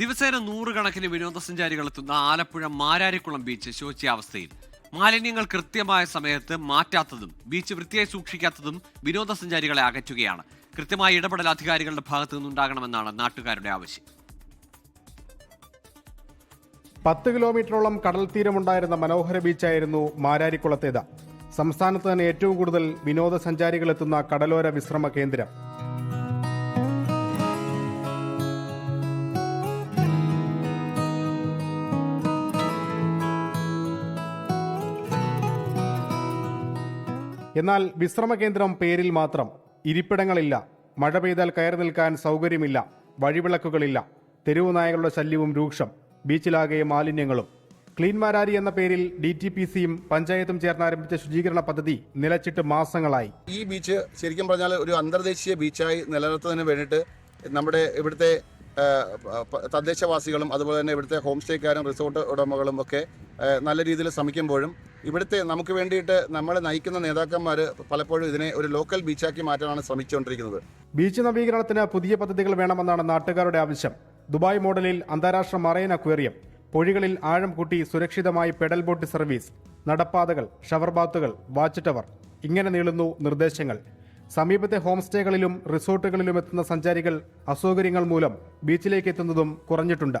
ദിവസേന നൂറുകണക്കിന് വിനോദസഞ്ചാരികൾ എത്തുന്ന ആലപ്പുഴ മാരാരിക്കുളം ബീച്ച് ശോച്യാവസ്ഥയിൽ. മാലിന്യങ്ങൾ കൃത്യമായ സമയത്ത് മാറ്റാത്തതും ബീച്ച് വൃത്തിയായി സൂക്ഷിക്കാത്തതും വിനോദസഞ്ചാരികളെ അകറ്റുകയാണ്. കൃത്യമായ ഇടപെടൽ അധികാരികളുടെ ഭാഗത്തു നിന്നുണ്ടാകണമെന്നാണ് നാട്ടുകാരുടെ ആവശ്യം. പത്ത് കിലോമീറ്ററോളം കടൽ തീരമുണ്ടായിരുന്ന മനോഹര ബീച്ചായിരുന്നു മാരാരിക്കുളത്തേത്. സംസ്ഥാനത്ത് തന്നെ ഏറ്റവും കൂടുതൽ വിനോദസഞ്ചാരികളെത്തുന്ന കടലോര വിശ്രമ കേന്ദ്രം. എന്നാൽ വിശ്രമ കേന്ദ്രം പേരിൽ മാത്രം ഇരിപ്പിടങ്ങളില്ല. മഴ പെയ്താൽ കയറി നിൽക്കാൻ സൗകര്യമില്ല. വഴിവിളക്കുകളില്ല. തെരുവു നായകളുടെ ശല്യവും രൂക്ഷം. ബീച്ചിലാകെ മാലിന്യങ്ങളും. ക്ലീൻ മാരാരി എന്ന പേരിൽ ഡി ടി പി സിയും പഞ്ചായത്തും ചേർന്ന് ആരംഭിച്ച ശുചീകരണ പദ്ധതി നിലച്ചിട്ട് മാസങ്ങളായി. ഈ ബീച്ച് ശരിക്കും പറഞ്ഞാൽ ഒരു അന്തർദേശീയ ബീച്ചായി നിലനിർത്തുന്നതിന് വേണ്ടിയിട്ട് നമ്മുടെ ഇവിടുത്തെ തദ്ദേശവാസികളും അതുപോലെ തന്നെ ഇവിടുത്തെ ഹോം സ്റ്റേക്കാരും റിസോർട്ട് ഉടമകളും ഒക്കെ നല്ല രീതിയിൽ ശ്രമിക്കുമ്പോഴും ഇവിടുത്തെ നമുക്ക് വേണ്ടിയിട്ട് നമ്മൾ നയിക്കുന്ന നേതാക്കന്മാർ പലപ്പോഴും ഇതിനെ ഒരു ലോക്കൽ ബീച്ചാക്കി മാറ്റാനാണ് ശ്രമിച്ചുകൊണ്ടിരിക്കുന്നത്. ബീച്ച് നവീകരണത്തിന് പുതിയ പദ്ധതികൾ വേണമെന്നാണ് നാട്ടുകാരുടെ ആവശ്യം. ദുബായ് മോഡലിൽ അന്താരാഷ്ട്ര മറൈൻ അക്വേറിയം പൊഴികളിൽ ആഴം കൂട്ടി സുരക്ഷിതമായി പെഡൽ ബോട്ട് സർവീസ് നടപ്പാതകൾ ഷവർ ബാത്തുകൾ വാച്ച് ടവർ. ഇങ്ങനെ നീളുന്നു നിർദ്ദേശങ്ങൾ. സമീപത്തെ ഹോം സ്റ്റേകളിലും റിസോർട്ടുകളിലും എത്തുന്ന സഞ്ചാരികൾ അസൗകര്യങ്ങൾ മൂലം ബീച്ചിലേക്ക് എത്തുന്നതും കുറഞ്ഞിട്ടുണ്ട്.